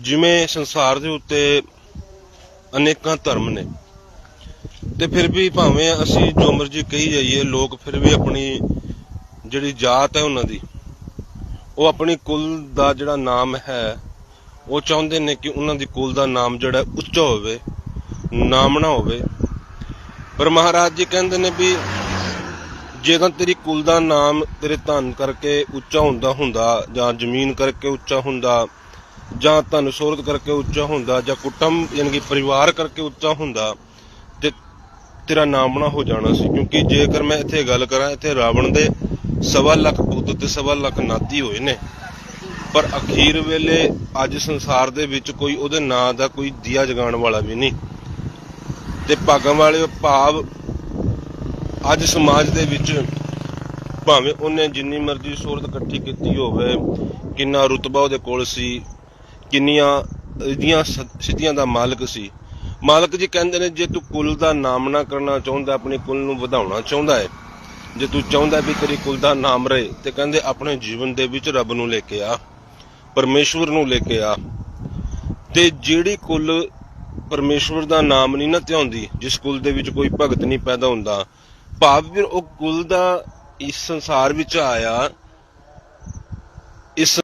ਜਿਵੇਂ ਸੰਸਾਰ ਦੇ ਉੱਤੇ ਅਨੇਕਾਂ ਧਰਮ ਨੇ, ਤੇ ਫਿਰ ਵੀ ਭਾਵੇਂ ਅਸੀਂ ਜੋ ਮਰਜ਼ੀ ਕਹੀ ਜਾਈਏ, ਲੋਕ ਫਿਰ ਵੀ ਆਪਣੀ ਜਿਹੜੀ ਜਾਤ ਹੈ ਉਹਨਾਂ ਦੀ, ਉਹ ਆਪਣੀ ਕੁਲ ਦਾ ਜਿਹੜਾ ਨਾਮ ਹੈ, ਉਹ ਚਾਹੁੰਦੇ ਨੇ ਕਿ ਉਹਨਾਂ ਦੀ ਕੁਲ ਦਾ ਨਾਮ ਜਿਹੜਾ ਉੱਚਾ ਹੋਵੇ ਨਾਮ ਨਾ ਹੋਵੇ। ਪਰ ਮਹਾਰਾਜ ਜੀ ਕਹਿੰਦੇ ਨੇ ਵੀ ਜੇਕਰ ਤੇਰੀ ਕੁਲ ਦਾ ਨਾਮ ਤੇਰੇ ਧਨ ਕਰਕੇ ਉੱਚਾ ਹੁੰਦਾ ਹੁੰਦਾ ਜਾਂ ਜ਼ਮੀਨ ਕਰਕੇ ਉੱਚਾ ਹੁੰਦਾ ਜਾਂ ਧਨ ਸੋਰਤ ਕਰਕੇ ਉੱਚਾ ਹੁੰਦਾ ਜਾਂ ਕੁਟੰਬ ਯਾਨੀ ਕਿ ਪਰਿਵਾਰ ਕਰਕੇ ਉੱਚਾ ਹੁੰਦਾ ਤੇ ਤੇਰਾ ਨਾਮਣਾ ਹੋ ਜਾਣਾ ਸੀ। ਕਿਉਂਕਿ ਜੇਕਰ ਮੈਂ ਇੱਥੇ ਗੱਲ ਕਰਾਂ, ਇੱਥੇ ਰਾਵਣ ਦੇ ਸਵਾ ਲੱਖ ਪੁੱਤ ਤੇ ਸਵਾ ਲੱਖ ਨਾਤੀ ਹੋਏ ਨੇ। ਪਰ ਅਖੀਰ ਵੇਲੇ ਅੱਜ ਸੰਸਾਰ ਦੇ ਵਿੱਚ ਕੋਈ ਉਹਦੇ ਨਾਂ ਦਾ ਕੋਈ ਦੀਆ ਜਗਾਉਣ ਵਾਲਾ ਵੀ ਨਹੀਂ। ਤੇ ਭਾਗਾਂ ਵਾਲੇ ਭਾਵ ਅੱਜ ਸਮਾਜ ਦੇ ਵਿੱਚ ਭਾਵੇਂ ਉਹਨੇ ਜਿੰਨੀ ਮਰਜ਼ੀ ਸੋਹਰਤ ਇਕੱਠੀ ਕੀਤੀ ਹੋਵੇ, ਕਿੰਨਾ ਰੁਤਬਾ ਉਹਦੇ ਕੋਲ ਸੀ ਕਿੰਨੀਆਂ ਇਹਦੀਆਂ ਸਿੱਧੀਆਂ ਦਾ ਮਾਲਕ ਸੀ। ਮਾਲਕ ਜੀ ਕਹਿੰਦੇ ਨੇ, ਜੇ ਤੂੰ ਕੁਲ ਦਾ ਨਾਮ ਨਾ ਕਰਨਾ ਚਾਹੁੰਦਾ, ਆਪਣੀ ਕੁਲ ਨੂੰ ਵਧਾਉਣਾ ਚਾਹੁੰਦਾ ਹੈ ਜੇ ਤੂੰ ਚਾਹੁੰਦਾ ਵੀ ਤੇਰੀ ਕੁਲ ਦਾ ਨਾਮ ਰਹੇ, ਤੇ ਕਹਿੰਦੇ ਆਪਣੇ ਜੀਵਨ ਦੇ ਵਿੱਚ ਰੱਬ ਨੂੰ ਲੈ ਕੇ ਆ, ਪਰਮੇਸ਼ਵਰ ਨੂੰ ਲੈ ਕੇ ਆ। ਤੇ ਜਿਹੜੀ ਕੁਲ ਪਰਮੇਸ਼ਵਰ ਦਾ ਨਾਮ ਨਹੀਂ ਨਾ ਧਿਆਉਂਦੀ, ਜਿਸ ਕੁਲ ਦੇ ਵਿੱਚ ਕੋਈ ਭਗਤ ਨਹੀਂ ਪੈਦਾ ਹੁੰਦਾ, ਭਾਵ ਫਿਰ ਉਹ ਕੁਲ ਦਾ ਇਸ ਸੰਸਾਰ ਵਿੱਚ ਆਇਆ, ਇਸ